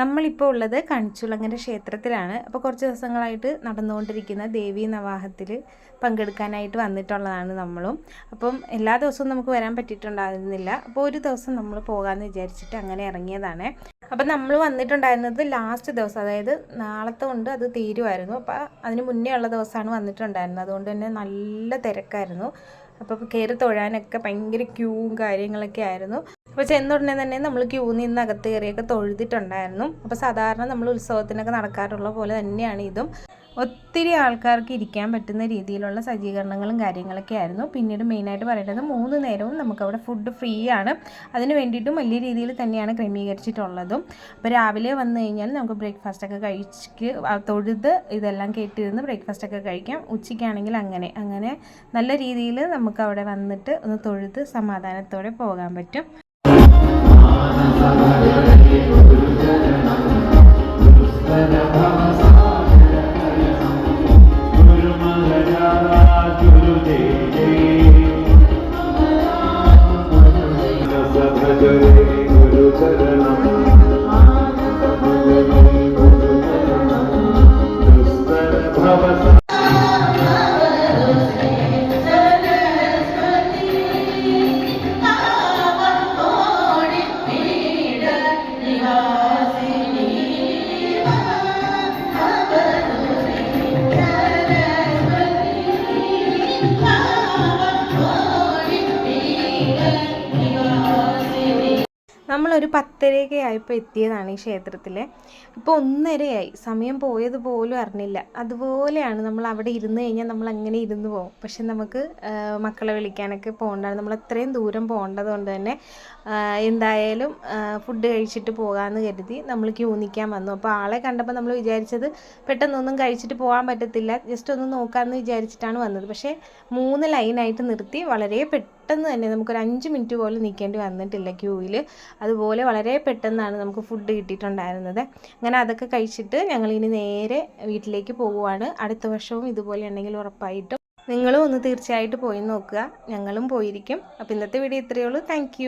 നമ്മളിപ്പോൾ ഉള്ളത് കണിച്ചുളങ്ങര ക്ഷേത്രത്തിലാണ്. അപ്പോൾ കുറച്ച് ദിവസങ്ങളായിട്ട് നടന്നുകൊണ്ടിരിക്കുന്ന ദേവി നവാഹത്തിൽ പങ്കെടുക്കാനായിട്ട് വന്നിട്ടുള്ളതാണ് നമ്മളും. അപ്പം എല്ലാ ദിവസവും നമുക്ക് വരാൻ പറ്റിയിട്ടുണ്ടായിരുന്നില്ല. അപ്പോൾ ഒരു ദിവസം നമ്മൾ പോകാമെന്ന് വിചാരിച്ചിട്ട് അങ്ങനെ ഇറങ്ങിയതാണ്. അപ്പം നമ്മൾ വന്നിട്ടുണ്ടായിരുന്നത് ലാസ്റ്റ് ദിവസം അതായത് നാളത്തെ കൊണ്ട് അത് തീരുമായിരുന്നു അപ്പോൾ അതിന് മുന്നേ ഉള്ള ദിവസമാണ് വന്നിട്ടുണ്ടായിരുന്നത്. അതുകൊണ്ട് തന്നെ നല്ല തിരക്കായിരുന്നു. അപ്പോൾ കയറി തൊഴാനൊക്കെ ഭയങ്കര ക്യൂവും കാര്യങ്ങളൊക്കെ ആയിരുന്നു. അപ്പോൾ ചെന്ന ഉടനെ തന്നെ നമ്മൾ ക്യൂ നിന്ന് അകത്ത് കയറിയൊക്കെ തൊഴുതിട്ടുണ്ടായിരുന്നു. അപ്പോൾ സാധാരണ നമ്മൾ ഉത്സവത്തിനൊക്കെ നടക്കാറുള്ള പോലെ തന്നെയാണ് ഇതും. ഒത്തിരി ആൾക്കാർക്ക് ഇരിക്കാൻ പറ്റുന്ന രീതിയിലുള്ള സജ്ജീകരണങ്ങളും കാര്യങ്ങളൊക്കെ ആയിരുന്നു. പിന്നീട് മെയിനായിട്ട് പറയുന്നത് മൂന്ന് നേരവും നമുക്കവിടെ ഫുഡ് ഫ്രീ ആണ്. അതിന് വേണ്ടിയിട്ടും വലിയ രീതിയിൽ തന്നെയാണ് ക്രമീകരിച്ചിട്ടുള്ളതും. അപ്പോൾ രാവിലെ വന്നു കഴിഞ്ഞാൽ നമുക്ക് ബ്രേക്ക്ഫാസ്റ്റൊക്കെ കഴിച്ച് തൊഴുത് ഇതെല്ലാം കേട്ടിരുന്ന് ബ്രേക്ക്ഫാസ്റ്റൊക്കെ കഴിക്കാം. ഉച്ചയ്ക്കാണെങ്കിൽ അങ്ങനെ. അങ്ങനെ നല്ല രീതിയിൽ നമുക്ക് അവിടെ വന്നിട്ട് ഒന്ന് തൊഴുത് സമാധാനത്തോടെ പോകാൻ പറ്റും. love. നമ്മളൊരു പത്തരയൊക്കെ ആയപ്പോൾ എത്തിയതാണ് ഈ ക്ഷേത്രത്തിൽ ഇപ്പോൾ ഒന്നരയായി. സമയം പോയത് പോലും അറിഞ്ഞില്ല. അതുപോലെയാണ് നമ്മൾ അവിടെ ഇരുന്ന് കഴിഞ്ഞാൽ നമ്മൾ അങ്ങനെ ഇരുന്ന് പോകും. പക്ഷെ നമുക്ക് മക്കളെ വിളിക്കാനൊക്കെ പോകേണ്ടതാണ് നമ്മൾ അത്രയും ദൂരം പോകേണ്ടത് കൊണ്ട് തന്നെ എന്തായാലും ഫുഡ് കഴിച്ചിട്ട് പോകാമെന്ന് കരുതി നമ്മൾ ക്യൂ നിൽക്കാൻ വന്നു. അപ്പോൾ ആളെ കണ്ടപ്പോൾ നമ്മൾ വിചാരിച്ചത് പെട്ടെന്നൊന്നും കഴിച്ചിട്ട് പോകാൻ പറ്റത്തില്ല. ജസ്റ്റ് ഒന്ന് നോക്കാമെന്ന് വിചാരിച്ചിട്ടാണ് വന്നത്. പക്ഷേ മൂന്ന് ലൈനായിട്ട് നിർത്തി വളരെ പെട്ടെന്ന് തന്നെ നമുക്കൊരു അഞ്ച് മിനിറ്റ് പോലും നിൽക്കേണ്ടി വന്നിട്ടില്ല ക്യൂവിൽ അതുപോലെ വളരെ പെട്ടെന്നാണ് നമുക്ക് ഫുഡ് കിട്ടിയിട്ടുണ്ടായിരുന്നത്. അങ്ങനെ അതൊക്കെ കഴിച്ചിട്ട് ഞങ്ങൾ ഇനി നേരെ വീട്ടിലേക്ക് പോവുകയാണ് അടുത്ത വർഷവും ഇതുപോലെ ഉണ്ടെങ്കിൽ ഉറപ്പായിട്ടും. നിങ്ങളും ഒന്ന് തീർച്ചയായിട്ടും പോയി നോക്കുക. ഞങ്ങളും പോയിരിക്കും. അപ്പോൾ ഇന്നത്തെ വീഡിയോ ഇത്രയേ ഉള്ളൂ. താങ്ക്